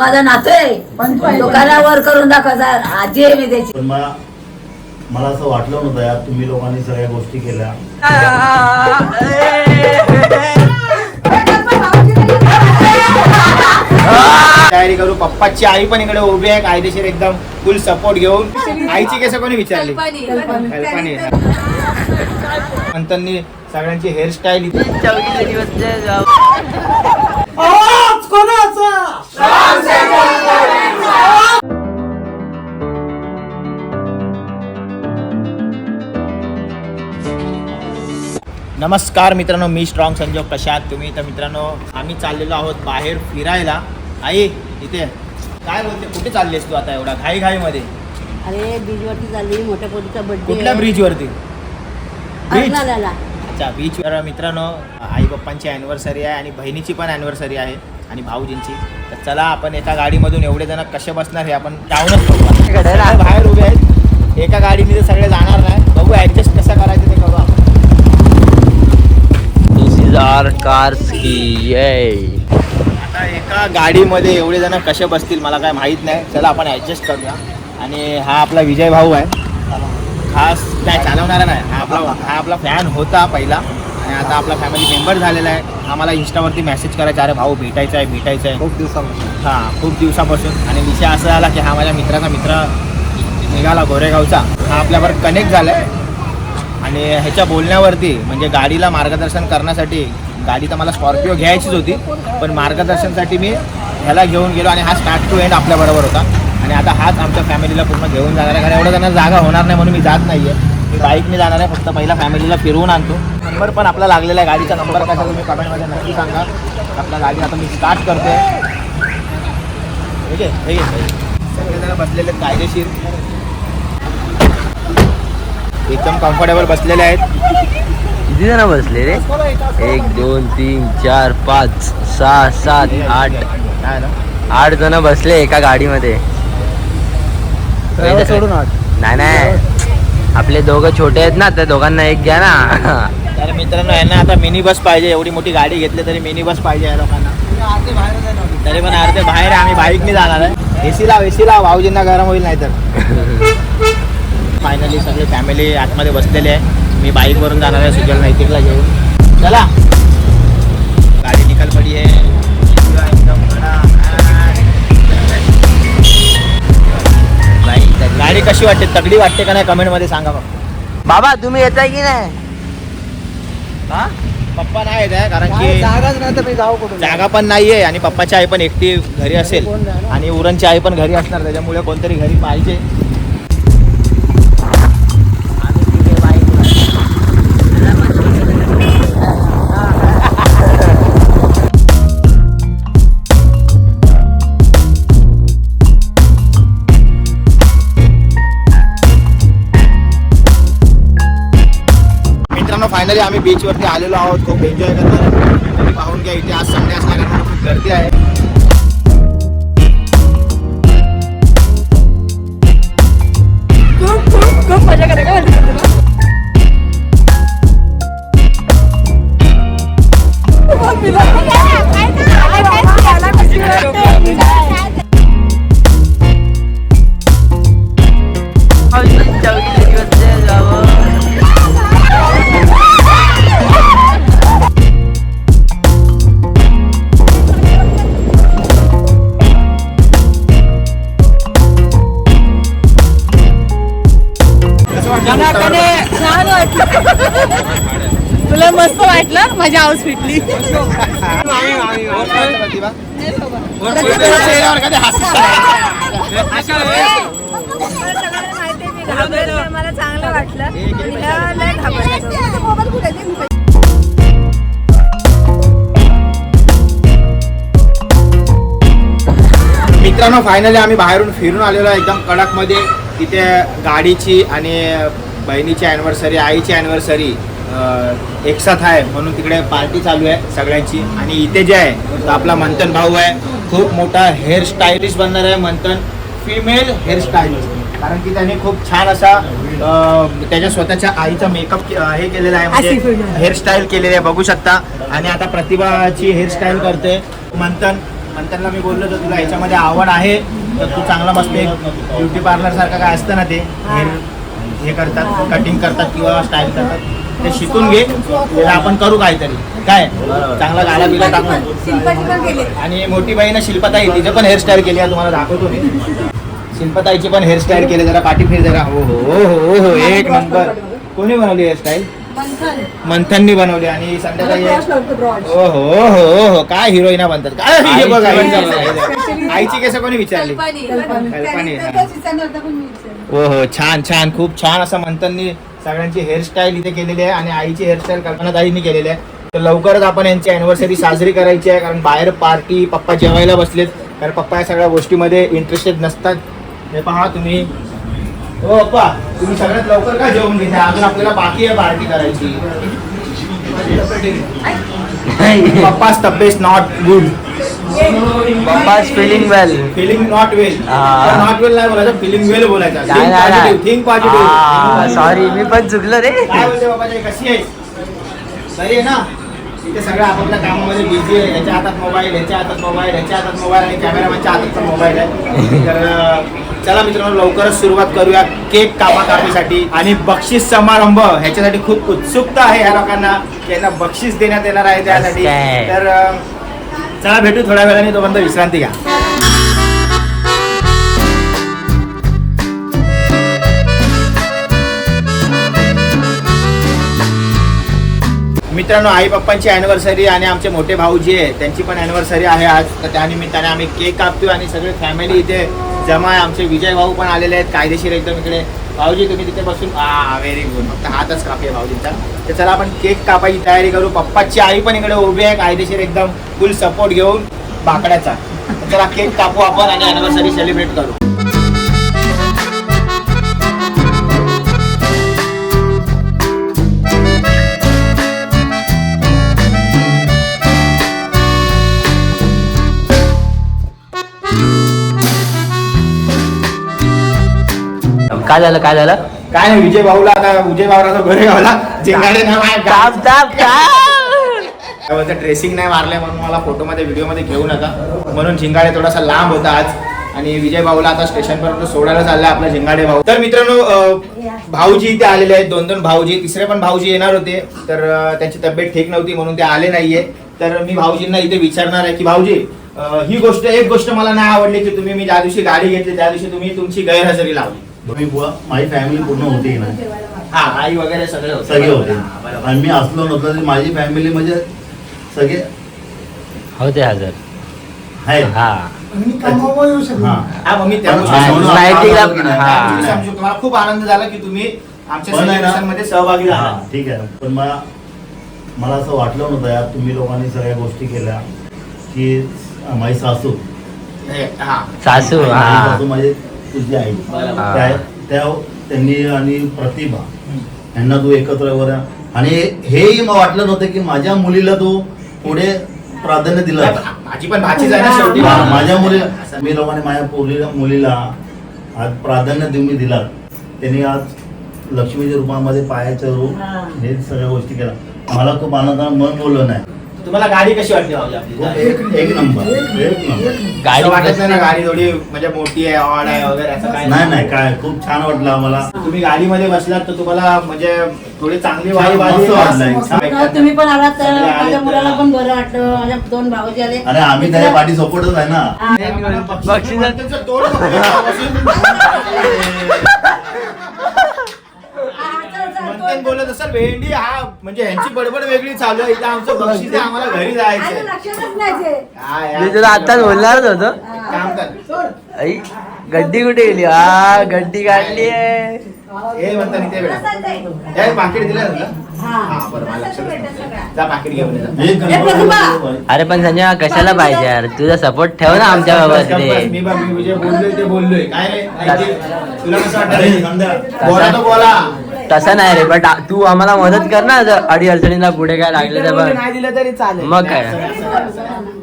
माझा नातू आहे. लोकांना वर करून दाखवायचा आजी आहे मी त्याची. पण मला मला असं वाटलं नव्हतं यार तुम्ही लोकांनी सगळ्या गोष्टी केल्या. तयारी करू पप्पाची आई पण इकडे उभी आहे कायदेशीर एकदम फुल सपोर्ट घेऊन. आईची केस कोणी विचारली? कल्पनी. मंथननी सगळ्यांची हेअरस्टाईल इथे नमस्कार मित्रांनो मी स्ट्रॉंग संजोग आहात तुम्ही तर मित्रांनो आम्ही चाललेलो आहोत बाहेर फिरायला. आई इथे. काय बोलते? कुठे चाललीस तू आता एवढा? घाई घाई मध्ये अरे बीजवरती चालली. मोठ्या पोरीचा कुठल्या ब्रिज वरती? ब्रिज अर्नाळ्याला. अच्छा बीचवर मित्रांनो आई पप्पांची अॅनिव्हर्सरी आहे आणि बहिणीची पण अॅनिव्हर्सरी आहे आणि भाऊजींची. तर चला आपण एका गाडीमधून एवढे जण कसे बसणार हे आपण जाऊनच बघू. बाहेर उभे आहेत. एका गाडीने तर सगळे जाणार नाही. बघू ऍडजस्ट कसं करायचं ते करू आपण. आता एका गाडीमध्ये एवढे जण कसे बसतील मला काय माहीत नाही. चला आपण ॲडजस्ट करूया. आणि हा आपला विजय भाऊ आहे. खास काय चालवणारा नाही. हा आपला हा आपला फॅन होता पहिला. आणि आता आपला फॅमिली मेंबर झालेला आहे. मला इंस्टावरती मेसेज करायचा अरे भाऊ भेटायचा आहे भेटायचं आहे. खूप दिवसापासून. हां खूप दिवसापासून. आणि विषय असा झाला की हा माझ्या मित्राचा मित्र निघाला गोरेगावचा. हा आपल्यावर कनेक्ट झाला आहे आणि ह्याच्या बोलण्यावरती म्हणजे गाडीला मार्गदर्शन करण्यासाठी गाडी तर मला स्कॉर्पिओ घ्यायचीच होती पण मार्गदर्शनसाठी मी ह्याला घेऊन गेलो आणि हा स्टार्ट टू एंड आपल्याबरोबर होता. आणि आता हाच आमच्या फॅमिलीला पूर्ण घेऊन जाणार आहे. कारण एवढं त्यांना जागा होणार नाही म्हणून मी जात नाही आहे मी बाईकने जाणार आहे. फक्त पहिला फॅमिलीला फिरवून आणतो. नंबर पण आपला लागलेला आहे. गाडीचा नंबर कसा तुम्ही कमेंटमध्ये नक्की सांगा. आपला गाडी आता मी स्टार्ट करते ठीक आहे? ठीक आहे सगळेजण बसलेले कायदेशीर. एकदम कम्फर्टेबल बसलेले आहेत. किती जण बसले रे? एक दोन तीन चार पाच सहा सात आठ. काय ना? आठ जण बसले एका गाडीमध्ये. सोडून नाही नाही. आपले दोघं छोटे आहेत ना त्या दोघांना एक घ्या ना. तर मित्रांनो यांना आता मिनी बस पाहिजे. एवढी मोठी गाडी घेतली तरी मिनी बस पाहिजे या लोकांना. तरी पण अर्धे बाहेर आहे, आम्ही बाईकने जाणार आहे. एसी लाव एसी लाव. भाऊजींना गरम होईल नाही तर फायनली सगळे फॅमिली आतमध्ये बसलेले आहे. मी बाईकवरून जाणार आहे सुजल नैतिकला घेऊन. चला. गाडी निकाल पडी आहे. गाडी कशी वाटते? तगडी वाटते का नाही? कमेंटमध्ये सांगा बघ बाबा तुम्ही येताय की नाही? हा? पप्पा नाही येत आहे कारण की जागाच नाही तर मी जाऊ कुठून? जागा पण नाहीये आणि पप्पाची आई पण एकटी घरी असेल. आणि उरणची आई पण घरी असणार त्याच्यामुळे कोणतरी घरी पाहिजे. फायनली आम्ही बीचवरती आलेलो आहोत. खूप एन्जॉय करणार पाहून घ्या इथे आज संडे खूप गर्दी आहे. माझी हाऊस फिटली मला चांगलं वाटलं मित्रांनो फायनली आम्ही बाहेरून फिरून आलेलो आहे एकदम कडकमध्ये. तिथे गाडीची आणि बहिणीची अॅनिव्हर्सरी आईची अॅनिव्हर्सरी एकसाथ आहे म्हणून तिकडे पार्टी चालू आहे सगळ्यांची. आणि इथे जे आहे तो आपला मंथन भाऊ आहे खूप मोठा हेअर स्टायलिस्ट बनणार आहे मंथन. फिमेल हेअर स्टायलिस्ट कारण की त्याने खूप छान असा त्याच्या स्वतःच्या आईचा मेकअप हे केलेला आहे म्हणजे हेअरस्टाईल केलेली आहे बघू शकता. आणि आता प्रतिभाची हेअरस्टाईल करते मंथन. मंथनला मी बोललो तर तुला याच्यामध्ये आवड आहे तर तू चांगला मस्त एक ब्युटी पार्लर सारखं काय असतं ना ते हे- करतात कटिंग करतात किंवा स्टाईल करतात ते शिकून घे तर आपण करू काहीतरी. काय? चांगला गाला बिला टाकून. शिल्पाची पण केली आणि मोठी बहीण शिल्पताई तिचं पण हेअरस्टाईल केली आहे तुम्हाला दाखवतो मी. शिल्पताईची पण हेअरस्टाईल केली जरा पाठी फिर जरा. हो हो हो हो हो एक नंबर कोणी बनवली हेअरस्टाईल मंथन. मंथननी बनवली आणि संध्याकाळी हो हो हो हो काय हिरोईना बनतात. काय हे बघ आईची केस. कोणी विचारली? हो हो छान छान. खूप छान असं मंथननी सगळ्यांची हेअरस्टाईल इथे केलेली आहे आणि आईची हेअरस्टाईल कल्पनाताईंनी केलेली आहे. तर लवकरच आपण यांची अॅनिव्हर्सरी साजरी करायची आहे कारण बाहेर पार्टी पप्पा जेवायला बसलेत. कारण पप्पा या सगळ्या गोष्टीमध्ये इंटरेस्टेड नसतात. हे पहा तुम्ही. हो पप्पा तुम्ही सगळ्यात लवकर का जेवून घेता अजून आपल्याला बाकी आहे पार्टी करायची. पप्पाच तब्येत नॉट गुड पप्पा feeling well feeling not well. Not well नाही बोलायचं फिलिंग वेल बोलायचं. थिंक पॉझिटिव्ह सॉरी मी पण चुकलो रे. काय बोलते कशी आहेस? बरी आहे ना? इथे सगळं आपापल्या कामामध्ये बिझी आहे. याच्या हातात मोबाईल याच्या हातात मोबाईल याच्या हातात मोबाईल आणि कॅमेरामॅनच्या हातात पण मोबाईल आहे. तर चला मित्रांनो लवकरच सुरुवात करूया केक कापा कापीसाठी आणि बक्षीस समारंभ ह्याच्यासाठी खूप उत्सुकता आहे या लोकांना यांना बक्षीस देण्यात येणार आहे त्यासाठी. तर चला भेटू थोड्या वेळाने तोपर्यंत विश्रांती घ्या. मित्रांनो आई पप्पांची अॅनिव्हर्सरी आणि आमचे मोठे भाऊ जे आहे त्यांची पण अॅनिव्हर्सरी आहे आज. तर त्यानिमित्ताने आम्ही केक कापतोय आणि सगळे फॅमिली इथे जमा आहे आमचे विजय भाऊ पण आलेले आहेत कायदेशीर एकदम इकडे. भाऊजी तुम्ही तिथे बसून हा व्हेरी गुड फक्त हातच कापूया भाऊजींचा. तर चला आपण केक कापायची तयारी करू. पप्पाची आई पण इकडे उभी आहे कायदेशीर एकदम फुल सपोर्ट घेऊन बाकड्याचा. चला केक कापू आपण आणि अॅनिव्हर्सरी सेलिब्रेट करू. काय झालं काय झालं? काय नाही विजय भाऊला आता विजय भाऊला घरी गावला. जिंगाडे नाव आहे ताप ताप ड्रेसिंग नाही मारले म्हणून मला फोटोमध्ये व्हिडिओमध्ये घेऊ नका. म्हणून झिंगाडे थोडासा लांब होता आज. आणि विजय भाऊला आता स्टेशनपर्यंत सोडायला चाललाय आपला झिंगाडे भाऊ. तर मित्रांनो अं, भाऊजी इथे आलेले आहेत. दोन दोन भाऊजी तिसरे पण भाऊजी येणार होते. तर अं, त्यांची तब्येत ठीक नव्हती म्हणून ते आले नाहीये. तर मी भाऊजींना इथे विचारणार आहे की भाऊजी अं, ही गोष्ट एक गोष्ट मला नाही आवडली की तुम्ही मी ज्या दिवशी गाडी घेतली त्या दिवशी तुम्ही तुमची गैरहजेरी लावली. तुम्ही बुवा. माझी फॅमिली पूर्ण होती ना. हा आई वगैरे सगळे होते. सगळे होते. हा, बरोबर. आणि मी असलो नसलो तरी माझी फॅमिली म्हणजे सगळे होते हजर. आहेत. हा. हा. हा मग मी म्हणून? हा. मला खूप आनंद झाला की तुम्ही आमच्या पण आहे ना- celebration मध्ये सहभागी झाला हा, ठीक आहे. पण मला मला असं वाटलं नव्हतं यार तुम्ही लोकांनी सगळ्या गोष्टी केल्या की माझी सासू. हा सासू माझी हा. सासू माझी तुझी आई. त्या त्या- त्यांनी आणि प्रतिभा यांना तू एकत्र वर आणि हेही मला वाटलं नव्हतं की माझ्या मुलीला तू पुढे प्राधान्य दिलं नाही, माझी पण भाचीच आहे ना शेवटी माझ्या मुलीला मी लोकांनी माझ्या मुलीला मुलीला आज प्राधान्य देऊन मी दिला. त्यांनी आज लक्ष्मीच्या रूपामध्ये पायाचं रूप हे. सगळ्या गोष्टी केल्या. मला खूप आनंद मन बोललं नाही. तुम्हाला गाडी कशी वाटली भाऊजी आपली एक एक नंबर एक नंबर गाडी वाटत नाही ना गाडी थोडी म्हणजे मोठी आहे ऑड आहे वगैरे असं काय नाही नाही काय खूप छान वाटलं आम्हाला तुम्ही गाडीमध्ये बसलात तर तुम्हाला म्हणजे थोडी चांगली वाई मस्त वाटलंय. हो, तुम्ही पण आलात तर माझ्या मुलाला पण बरं वाटलं माझ्या दोन भाऊजी आले अरे आम्ही त्याच्या पाठी सपोर्टच आहे ना मंथन बोलत असेल भेंडी हा म्हणजे ह्यांची बडबड वेगळी चालू आहे. इथं आमचं बक्षीस आहे आम्हाला घरी लक्षातच नाही ते. मी तुला आताच बोलणारच होतो. काम कर. आई गड्डी कुठे गेली? हा गड्डी काढली आहे. हे बेटा हे पाकिट दिलं ना तुला? हा. बरं मला लक्षातच नव्हतं. जा पाकिट घेऊन ये जा. एक ए, प्रतिभा! नंबर अरे पण संजय कशाला पाहिजे यार? तुझा सपोर्ट ठेव ना आमच्या रे मी विजय बोललोय ते बोललोय. काय रे तुला कसं वाटतं अरे रे? संध्या बोला तो बोला. तसं नाही रे बट तू आम्हाला मदत कर ना जर अडी अडचणीला पुढे काय लागलं तर बघ. नाही दिलं तरी चालेल. मग काय?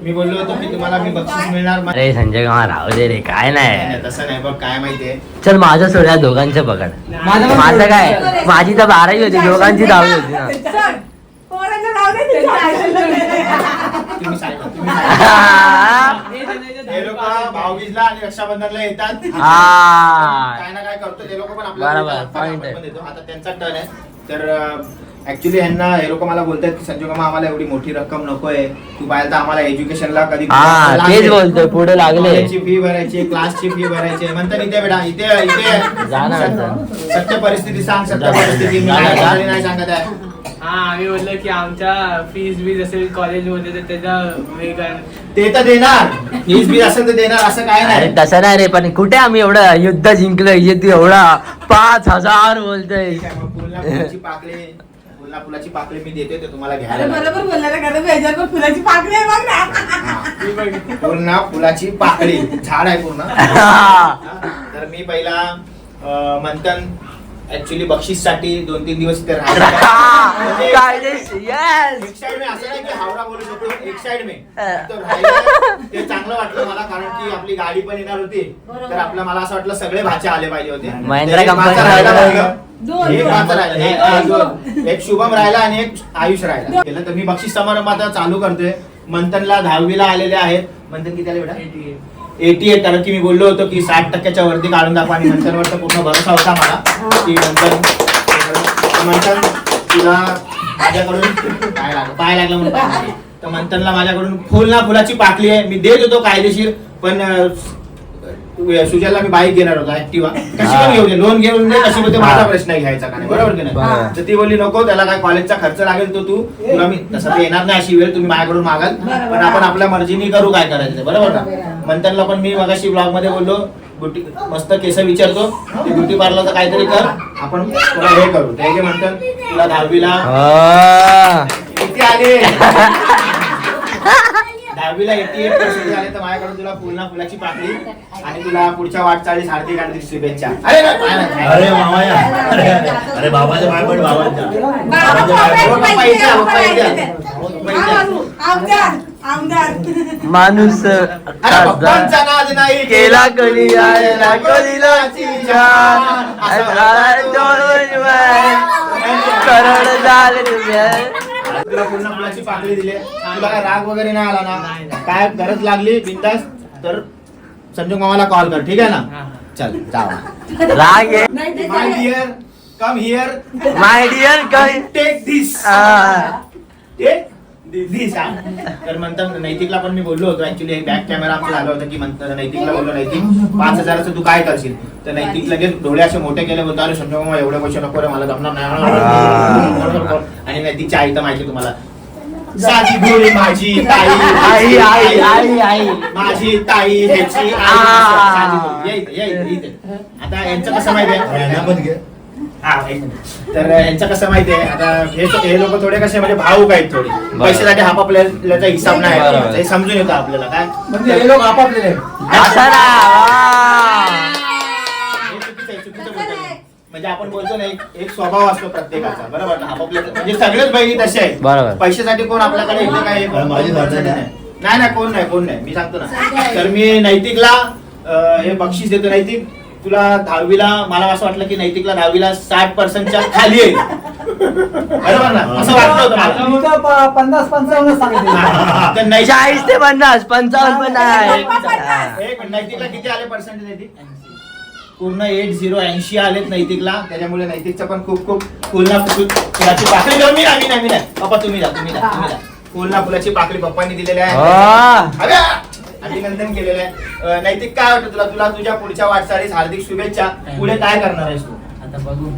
मी बोललो होतो की तुम्हाला मी बक्षीस मिळणार मा- अरे संजय गावा राहू दे रे काय नाही. नाही, तसं नाही बघ काय माहितीये. चल माझं सोड या दोघांचं पकड. माझं काय? माझी तर बारावी होती दोघांची दहावी होती ना. चल, पोरांचं नाव नाही तिचं. तुम्ही सांगा तुम्ही सांगा. भाऊबीजला आणि रक्षाबंधनला येतात हा. काय ना काय करतो ते लोक पण बरोबर, आपल्याला point आपण आहे. पण देतो आता त्यांचा टर्न आहे तर ऍक्च्युली ह्यांना हे लोक मला बोलतात की संजू मामा आम्हाला एवढी मोठी रक्कम नकोय तू पाहिजे तर आम्हाला एज्युकेशनला कधी हा तेच बोलतोय पुढे लागले कॉलेजची फी भरायची क्लासची फी भरायची म्हणतात इथे बेटा इथे इथे सत्य- परिस्थिती सांग सत्य. परिस्थिती मी काय. झाली नाही सांगत आहे हा आम्ही बोललो की आमच्या फीज बीज असेल कॉलेजमध्ये तर त्याचा वेगळा ते तर देणार. फीस बी असेल तर देणार असं काय अरे नाही तसं नाही रे पण कुठे आम्ही एवढं युद्ध जिंकलोय जे तू एवढा पाच हजार बोलतोय. ठीक आहे, मग फुलाची पाकळी फुलना फुलाची पाकळी मी देते ते तुम्हाला अरे घ्यायला बरोबर बोलला ना कारण ह्याच्यावर पण फुलाची पाकळी आहे बघ ना. पूर्ण फुलाची पाकळी. झाड आहे पूर्ण. हा, तर मी पहिला अं, मंथन ऍक्च्युली बक्षीससाठी दोन तीन दिवस काय येस एक साइड में असं नाही की हावडा बोलू शकतो एक साइड में. तर राहिलं, ते चांगलं वाटलं मला कारण की आपली गाडी पण येणार होती. तर आपलं मला असं वाटलं सगळे भाचे आले पाहिजे होते. महिंद्रा एक भाचा कंपनी. राहिला पाहिजे. दोन, एक दोन. भाचा राहिला. एक- एक दोन. एक शुभम राहिला आणि एक आयुष राहिला. केलं तर मी बक्षीस समारंभ आता चालू करतोय. मंथनला दहावीला आलेले आहेत. मंथन किती आले बेटा? एटी एट कारण की मी बोललो होतो की साठ टक्क्याच्या वरती काढून दाखवा आणि मंथनवर तर पूर्ण भरोसा होता मला. की मंथन मंथन तुला माझ्याकडून पाय लागला पाय लागला म्हणून. तर मंथनला माझ्याकडून फुल ना फुलाची पाकली आहे. मी देत होतो कायदेशीर पण अं, सुजलला मी बाईक घेणार होतो ऍक्टिवा कशी पण घेऊ दे लोन घेऊन दे कशी पण ते माझा प्रश्न आहे घ्यायचा का नाही बरोबर की. नाही? तर ती बोलली नको त्याला काय कॉलेजचा खर्च लागेल तो तू. तुला मी तसं ते येणार नाही अशी वेळ तुम्ही माझ्याकडून मागाल. पण आपण आपल्या मर्जीने करू काय करायचं बरोबर ना मंथनला पण मी मगाशी ब्लॉगमध्ये बोललो ब्युटी मस्त केस विचारतो. ते ब्युटी पार्लरचं काहीतरी कर. आपण थोडं हे करू. ते जे म्हणतात तुला दहावीला किती आले? दहावीला एटी एट पर्सेंट आले तर माझ्याकडून तुला फुलना फुलाची पाकळी आणि तुला पुढच्या वाटचाळीस हार्दिक हार्दिक शुभेच्छा. अरे. अरे मामाया अरे अरे. बाबाच्या पाय पड बाबाच्या. माणूस केला कधी आयला कधीला करोड झाले तुम्ही तुला पूर्ण फुलाची पाकळी दिली तुला काय राग वगैरे नाही आला ना. काय गरज लागली बिंदास तर संजू मामाला कॉल कर. ठीक आहे ना? चल जावा राग आहे नाही ते माय चालेल. Dear come here my dear काय टेक दिस आ. टेक तर म्हणतात नैतिकला पण मी बोललो होतो. ऍक्च्युली बॅक कॅमेरा आमचं झालं होतं की म्हणतात नैतिकला बोललो नैतिक पाच हजाराचं तू काय करशील? तर नैतिक लगेच डोळे असे मोठे केले होते अरे संजय मामा एवढे पैसे नको रे मला जमणार नाही. आणि नैतिकची आई तर माहिती तुम्हाला. साधी माझी ताई आई आई आई आई माझी ताई ह्याची आई. आता यांचं कसं माहिती आहे? हा, एक मिनिट. तर यांचं कसं माहितीये आता हे हे लोक थोडे कसे म्हणजे भाऊक आहेत थोडे. पैशासाठी आपापल्याचा हिसाब नाही. बरोबर. हे समजून येतं आपल्याला काय? म्हणजे हे लोक आपापले. हे. चुकीचं आहे, चुकीचं. म्हणजे आपण बोलतो ना एक एक स्वभाव असतो प्रत्येकाचा बरोबर? ना आपापल्या म्हणजे सगळेच बहिणी तसे बरोबर. आहेत पैशासाठी कोण आपल्याकडे येते काय हे माझी नाही. नाही. नाही कोण नाही कोण नाही. मी सांगतो ना. तर मी नैतिकला अं, हे बक्षीस देतो नैतिक. तुला दहावीला मला असं वाटलं की नैतिकला दहावीला साठ पर्सेंटच्या खाली आहे. बरोबर ना? असं वाटलं होतं मला. तुमचं प- पन्नास पंचावन्न सांगितलं. तर नैतिक चाळीस ते पन्नास पंचावन्न पण नाही हा. एक मिनिट, नैतिकला किती आले पर्सेंटेज नैतिक? पूर्ण एट झिरो ऐंशी आलेत नैतिकला. त्याच्यामुळे नैतिकचं पण खूप खूप फुल फुलाची पाकळी मी नाही मी पप्पा तुम्ही जा तुम्ही जा तुम्ही जा. फुलना फुलाची पाकळी पप्पांनी दिलेली आहे. अरे, अभिनंदन केलेलं आहे. नैतिक काय वाटतं तुला? तुला तुझ्या पुढच्या वाटचालीस हार्दिक शुभेच्छा. पुढे काय करणार आहेस तू? आता बघू.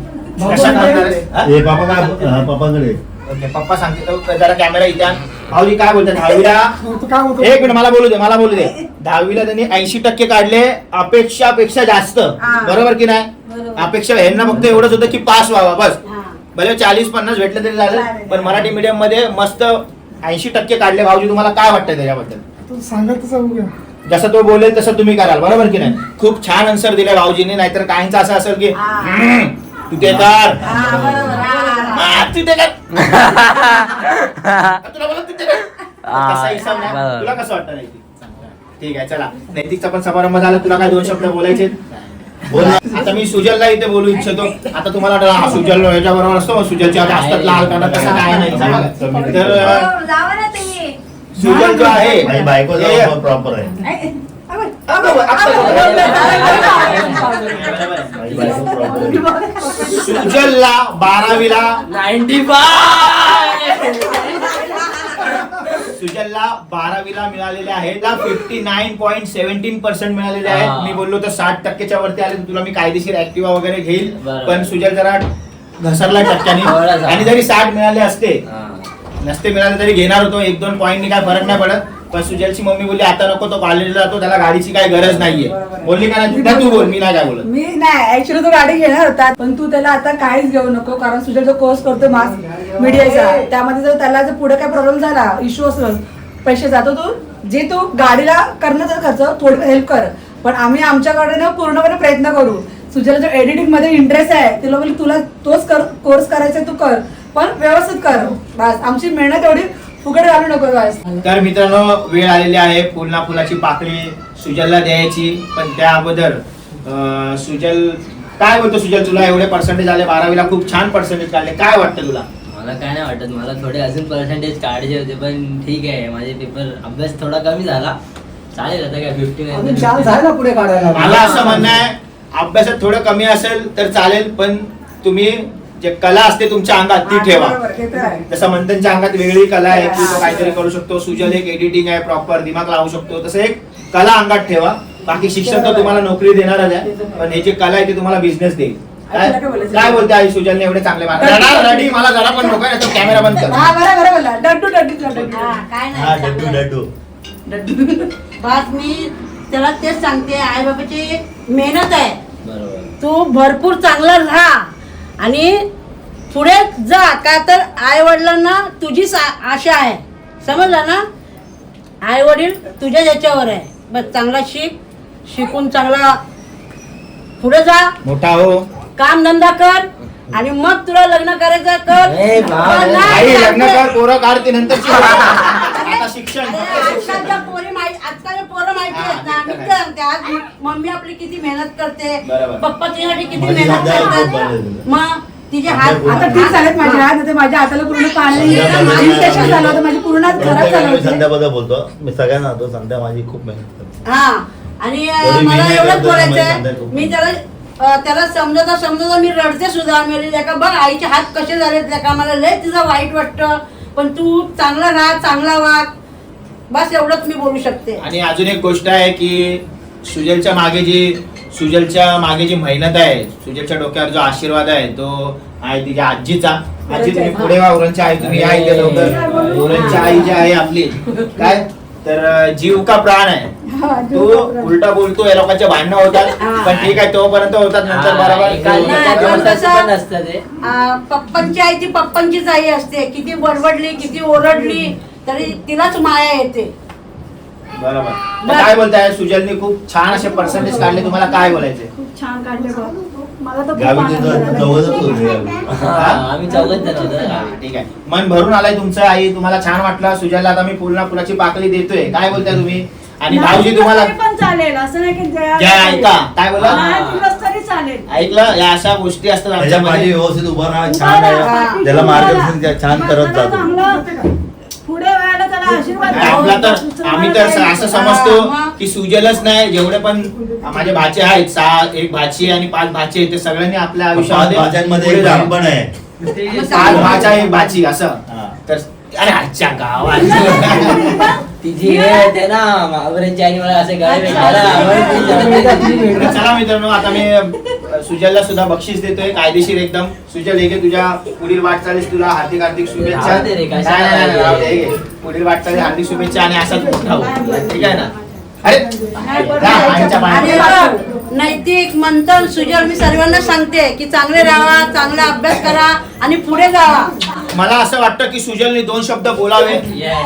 कशा करणार आहेस? हा? हे पापा काय हा, पप्पांकडे. ओके पप्पा सांगते. जरा कॅमेरा इथे आण. भाऊजी काय बोलतात? दहावीला तू काय एक मिनिट मला बोलू दे मला बोलू दे. दहावीला त्यांनी ऐंशी टक्के काढले. अपेक्षापेक्षा जास्त. हा. बरोबर की नाही? बरोबर. अपेक्षा ह्यांना फक्त एवढंच होतं की पास व्हावा बस. हा. भले चाळीस पन्नास भेटले तरी झालं चालेल. पण मराठी मीडियममध्ये मस्त ऐंशी टक्के काढले. भाऊजी तुम्हाला काय वाटतं त्याच्याबद्दल? तू सांगत बघूया जसं तो बोलेल तसं तुम्ही कराल बरोबर की नाही? खूप छान आन्सर दिले भाऊजीने नाहीतर काहींचं असं असेल की. "हम्म, तू ते कर. हा, बरोबर, तू ते कर. तुला बोलत तू ते कर. तसा हिसाब नाही. बरोबर. तुला कसं वाटतं नैतिक? ठीक आहे चला. नैतिकचा पण समारंभ झाला तुला काय दोन शब्द बोलायचे? बोल ना. आता मी सुजलला इथे बोलू इच्छितो. आता तुम्हाला वाटलं, हा सुजल याच्या बरोबर असतो सुजलच्या असतात लाल तसं काय नाही. तर अं, हो, जावा ना तुम्ही. सुजल जो आहे माझी बायको हे- प्रॉपर आहे. माझी बायको proper. सुजलला बारावीला नाईन्टी फाय सुजलला बारावीला मिळालेले आहेत fifty nine point seventeen percent मिळालेले आहेत हा. मी बोललो तर साठ टक्केच्या वरती आले तर तुला मी कायदेशीर ऍक्टिव्हा वगैरे घेईल बरोबर. पण सुजल जरा घसरला टक्क्याने थोडासा. आणि जरी साठ मिळाले असते नसते मिळाले तरी घेणार होतो. एक दोन पॉईंटनी काय फरक नाही पडत. पण सुजलची मम्मी बोलली आता नको तो कॉलेजला जातो त्याला गाडीची काही गरज नाहीये. बोलली का नाही? तू बोल मी नाही काय बोलत. मी नाही ऍक्च्युली तो गाडी घेणार होता पण तू त्याला आता काहीच घेऊ नको कारण सुजल जो कोर्स करतो मास मीडियाचा त्यामध्ये जर त्याला जर पुढे काय प्रॉब्लेम झाला इश्यू असलं पैसे जातो तू. जे तू गाडीला करण्याचा खर्च थोडं हेल्प कर. पण आम्ही आमच्याकडे ना पूर्णपणे प्रयत्न करू. सुजल जो एडिटिंगमध्ये इंटरेस्ट आहे. तुला तुला तोच कर कोर्स करायचा तू कर. पण व्यवस्थित कर. बस. आमची मेहनत एवढी फुकट घालू नको बस. तर मित्रांनो वेळ आलेली आहे. फुलना फुलाची पाकळी सुजलला द्यायची. पण त्या अगोदर अं, सुजल काय बोलतो सुजल तुला? एवढे पर्सेंटेज आले बारावीला खूप छान पर्सेंटेज काढले. काय वाटतं तुला? मला काय नाही वाटत. मला थोडे अजून पर्सेंटेज काढायचे होते पण ठीक आहे. माझे पेपर अभ्यास थोडा कमी झाला. चालेल आता काय फिफ्टी अजून चान्स आहे ना पुढे काढायला? मला असं म्हणणं आहे अभ्यासात थोडं कमी असेल तर चालेल पण तुम्ही जे कला असते तुमच्या अंगात ती ठेवा. जसं मंथनच्या अंगात वेगळी कला आहे की तो काहीतरी करू शकतो. सुजल एक एडिटिंग आहे प्रॉपर दिमाग लावू शकतो. तसं एक कला अंगात ठेवा. बाकी शिक्षण तर तुम्हाला नोकरी देणारच आहे पण हे जे कला आहे ते तुम्हाला बिझनेस देईल. काय? बोलते आई सुजलने एवढे चांगले रडी मला जरा पण नको आहे कॅमेरा बंद कर. हा डड्डू डड्डू डड्डू काय हा नाही डड्डू डड्डू बस मी त्याला तेच सांगते. आई बाबाची मेहनत आहे. तू भरपूर चांगला राहा. आणि पुढे जा का तर आई वडिलांना तुझीच आशा आहे. समजलं ना? आई वडील तुझ्या याच्यावर आहे. बस चांगला शिक शिकून चांगला पुढे जा. मोठा हो. काम धंदा कर आणि मग तुला लग्न करायचं कर. पण. नाही, लग्न. कर पोरं काढते नंतर आता शिक्षण अरे, फक्त शिक्षण. आजकालच्या पोरी माहिती आजकालच्या पोरं माहिती आहेत ना मी आज मम्मी आपली किती मेहनत करते बरोबर. पप्पा तिच्यासाठी किती माझी मेहनत खूप करतात. मग तिचे हात आता ठीक झालेत माझे हात आता माझ्या हाताला पूर्ण पाणी इन्फेक्शन झालं होतं माझी पूर्ण हात खराब झाले मी होते. संध्याबद्दल बोलतो. मी सगळ्यांना होतो संध्या माझी खूप मेहनत करते. हा आणि अं, मला मेहनत एवढंच करतो बोलायचंय. मी त्याला अं, त्याला समजता समजता मी रडते सुद्धा. मी लेका बघ आईचे हात कसे झालेत लेका मला लय तिचं वाईट वाटतं. पण तू चांगला राहा चांगला वाग. बस एवढंच मी बोलू शकते. आणि अजून एक गोष्ट आहे की सुजलच्या मागे जी सुजलच्या मागे जी मेहनत आहे सुजलच्या डोक्यावर जो आशीर्वाद आहे तो आहे तिच्या आजीचा. आजी तुम्ही पुढे वा उरणच्या आई तुम्ही या इथे लवकर. उरणची आई जी आहे आपली. काय? तर जीव का प्राण आहे? हा, तू उलटा बोलतो या लोकांचे भांडणं होतात पण ठीक आहे तोपर्यंत होतात नंतर नाही, बरोबर पण कसं- नसतं ते. आ, पप्पांची आई ती पप्पांचीच आई असते किती बडबडली किती ओरडली तरी तिलाच माया येते. बरोबर. तर काय बोलताय सुजलने खूप छान असे पर्सेंटेज काढले तुम्हाला काय बोलायचे खूप छान काढले बघ. मला तर खूप गावी आनंद तिथं झाला. चौघच होते गावी. हा, आम्ही चौघच जण होतो. ना. ठीक आहे. मन भरून आलाय तुमचं आई तुम्हाला छान वाटलं. सुजलला आता मी पूर्ण फुलाची पाकळी देतोय. काय बोलताय तुम्ही? आणि भाऊजी तुम्हाला तरी पण चालेल असं नाही की द्या- घ्या ऐका काय बोला नाही दिलंस तरी चालेल. ऐकलं? या अशा गोष्टी असतात त्याच्या पाठी आमच्यामध्ये व्यवस्थित उभा राहा छान आहे. त्याला मार्गदर्शन. छान करत जातो चांगलं. पुढे व्हायला त्याला आशीर्वाद नाही, द्या. आपला तर आम्ही तर असं. समजतो. की सुजलच नाही जेवढे पण माझे भाचे आहेत सहा एक भाची आणि पाच भाचे आहेत, ते सगळ्यांनी आपल्या पाच आयुष्यामध्ये भाज्यांमध्ये पुढे एक जावं. बहीण पण आहे. पाच भाच्या एक भाची असं. हा. तर अरे आजच्या गावात. तिची हे होते ना महाबऱ्यांची आई मला असे गाय मला आवडते. चला मित्रांनो आता मी सुजलला सुद्धा बक्षीस देतोय कायदेशीर एकदम सुजल हे घे तुझ्या पुढील वाटचालीस तुला हार्दिक हार्दिक शुभेच्छा राहू दे रे, नाही, कशाला नाही, नाही, राहू दे. राहू दे, हे घे. पुढील वाटचाली हार्दिक शुभेच्छा आणि असाच मोठा हो. ठीक आहे ना नैतिक मंथन सुजल मी सर्वांना सांगते की चांगले राहा चांगला अभ्यास करा आणि पुढे जावा. मला असं वाटतं की सुजलने दोन शब्द बोलावे.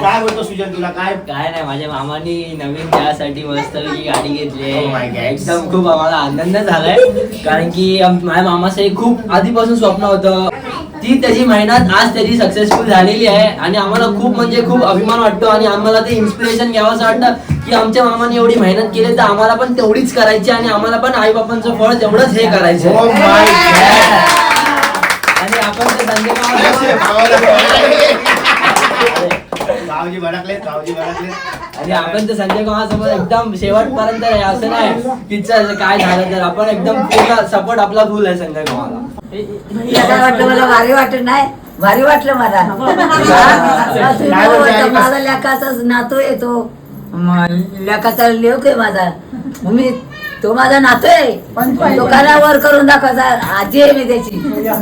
काय बोलतो सुजल तुला? काय? काय नाही माझ्या मामानी नवीन त्यासाठी मस्त गाडी घेतली Oh my God. एकदम खूप आम्हाला आनंद झालाय. कारण की माझ्या मामाचं एक खूप आधीपासून स्वप्न होतं. ती त्याची मेहनत आज त्याची सक्सेसफुल झालेली आहे. आणि आम्हाला खूप म्हणजे खूप अभिमान वाटतो आणि आम्हाला ते इन्स्पिरेशन घ्यावं असं वाटतं. की आमच्या मामाने एवढी मेहनत केली तर आम्हाला पण तेवढीच करायची आणि आम्हाला पण आई बापांचं फळ तेवढंच हे करायचं. Oh my God. आणि आपण ते मामा भडकले भडकले आणि आपण तर संजय कुमारसोबत एकदम शेवटपर्यंत आहे असं नाही. की चल काय झालं तर आपण एकदम पूर्ण सपोर्ट आपला फुल आहे संजय वाटलं मला भारी वाटत नाही. भारी वाटलं मला. हा? काय. माझा लेकाचाच नातू आहे लेकाचा लेक आहे माझा. मी तो माझा नातू आहे. तो वर करून दाखवायचा. आजी आहे मी त्याची.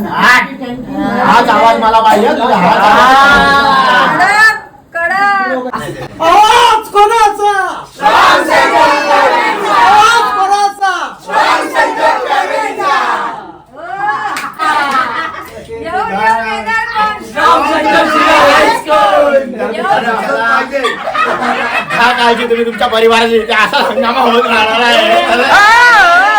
हाच आवाज मला पाहिजे आवाज कोणाचा? घ्या काळजी तुम्ही तुमच्या परिवाराची? असा हंगामा होत राहणार आहे. हो.